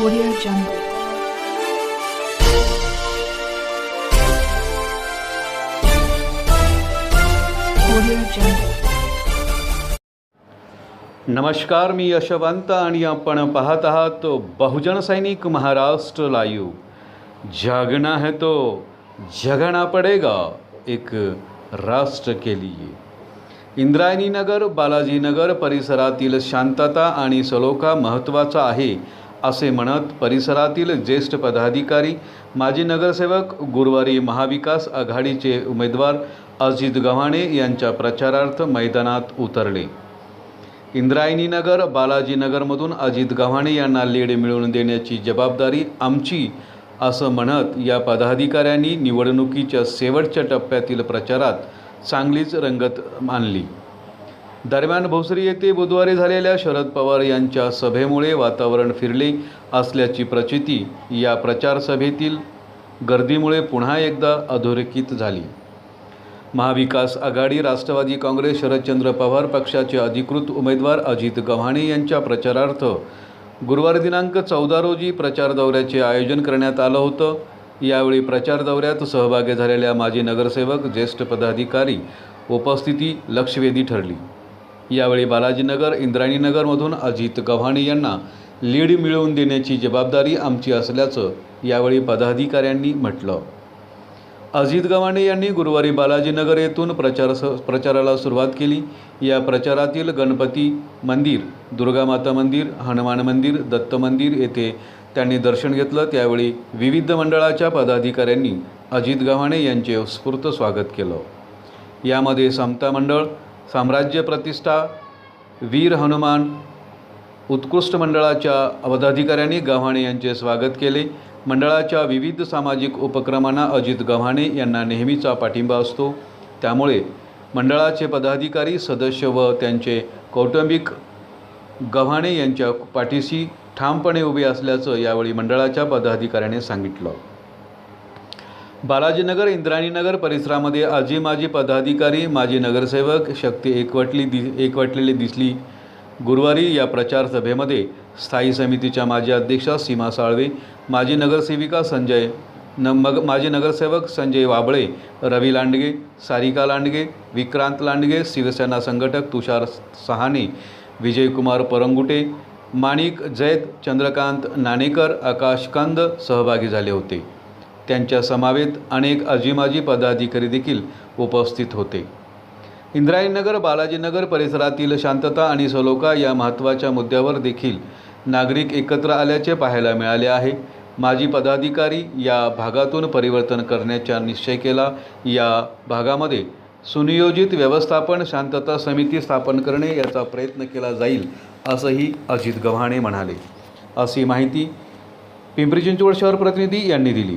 Audio Jungle. Audio Jungle. नमस्कार मी यशवंत आणि आपण पाहत आहात बहुजन सैनिक महाराष्ट्र लाईव्ह जागना है तो जगना पडेगा एक राष्ट्र के लिए इंद्रायणी नगर बालाजी नगर परिसरातील शांतता आणि सलोखा महत्त्वाचा आहे असे म्हणत परिसरातील ज्येष्ठ पदाधिकारी माजी नगरसेवक गुरुवारी महाविकास आघाडीचे उमेदवार अजित गव्हाणे यांच्या प्रचारार्थ मैदानात उतरले. इंद्रायणीनगर बालाजीनगरमधून अजित गव्हाणे यांना लीड मिळवून देण्याची जबाबदारी आमची असं म्हणत या पदाधिकाऱ्यांनी निवडणुकीच्या शेवटच्या टप्प्यातील प्रचारात चांगलीच रंगत मानली दरम्यान भोसरी येथे बुधवारी झालेल्या शरद पवार यांच्या सभेमुळे वातावरण फिरले असल्याची प्रचिती या प्रचारसभेतील गर्दीमुळे पुन्हा एकदा अधोरेखित झाली. महाविकास आघाडी राष्ट्रवादी काँग्रेस शरदचंद्र पवार पक्षाचे अधिकृत उमेदवार अजित गव्हाणे यांच्या प्रचारार्थ गुरुवार दिनांक चौदा रोजी प्रचार दौऱ्याचे आयोजन करण्यात आलं होतं. यावेळी प्रचार दौऱ्यात सहभागी झालेल्या माजी नगरसेवक ज्येष्ठ पदाधिकारी उपस्थिती लक्षवेधी ठरली. यावेळी बालाजीनगर इंद्रायणीनगरमधून अजित गव्हाणे यांना लीड मिळवून देण्याची जबाबदारी आमची असल्याचं यावेळी पदाधिकाऱ्यांनी म्हटलं. अजित गव्हाणे यांनी गुरुवारी बालाजीनगर येथून प्रचार प्रचाराला सुरुवात केली. या प्रचारातील गणपती मंदिर दुर्गामाता मंदिर हनुमान मंदिर दत्त मंदिर येथे त्यांनी दर्शन घेतलं. त्यावेळी विविध मंडळाच्या पदाधिकाऱ्यांनी अजित गव्हाणे यांचे उत्स्फूर्त स्वागत केलं. यामध्ये समता मंडळ साम्राज्य प्रतिष्ठा वीर हनुमान उत्कृष्ट मंडळाच्या पदाधिकाऱ्यांनी गव्हाणे यांचे स्वागत केले. मंडळाच्या विविध सामाजिक उपक्रमांना अजित गव्हाणे यांना नेहमीचा पाठिंबा असतो. त्यामुळे मंडळाचे पदाधिकारी सदस्य व त्यांचे कौटुंबिक गव्हाणे यांच्या पाठीशी ठामपणे उभे असल्याचं यावेळी मंडळाच्या पदाधिकाऱ्याने सांगितलं. बालाजीनगर इंद्रायणीनगर परिसरामध्ये आजी माजी पदाधिकारी माजी नगरसेवक शक्ती एकवटली दि एकवटलेली दिसली. गुरुवारी या प्रचार सभेमध्ये स्थायी समितीच्या माजी अध्यक्षा सीमा साळवे माजी नगरसेविका संजय न मग माजी नगरसेवक संजय वाबळे रवी लांडगे सारिका लांडगे विक्रांत लांडगे शिवसेना संघटक तुषार सहाने विजयकुमार परंगुटे माणिक जैत चंद्रकांत नाणेकर आकाश कंद सहभागी झाले होते. त्यांच्या समावेत अनेक अजिमाजी पदाधिकारी देखील उपस्थित होते. इंद्रायणीनगर बालाजीनगर परिसरातील शांतता आणि सलोखा या महत्त्वाच्या मुद्द्यावर देखील नागरिक एकत्र आल्याचे पाहायला मिळाले आहे. माजी पदाधिकारी या भागातून परिवर्तन करण्याचा निश्चय केला. या भागामध्ये सुनियोजित व्यवस्थापन शांतता समिती स्थापन करणे याचा प्रयत्न केला जाईल असंही अजित गव्हाणे म्हणाले. अशी माहिती पिंपरी चिंचवड शहर प्रतिनिधी यांनी दिली.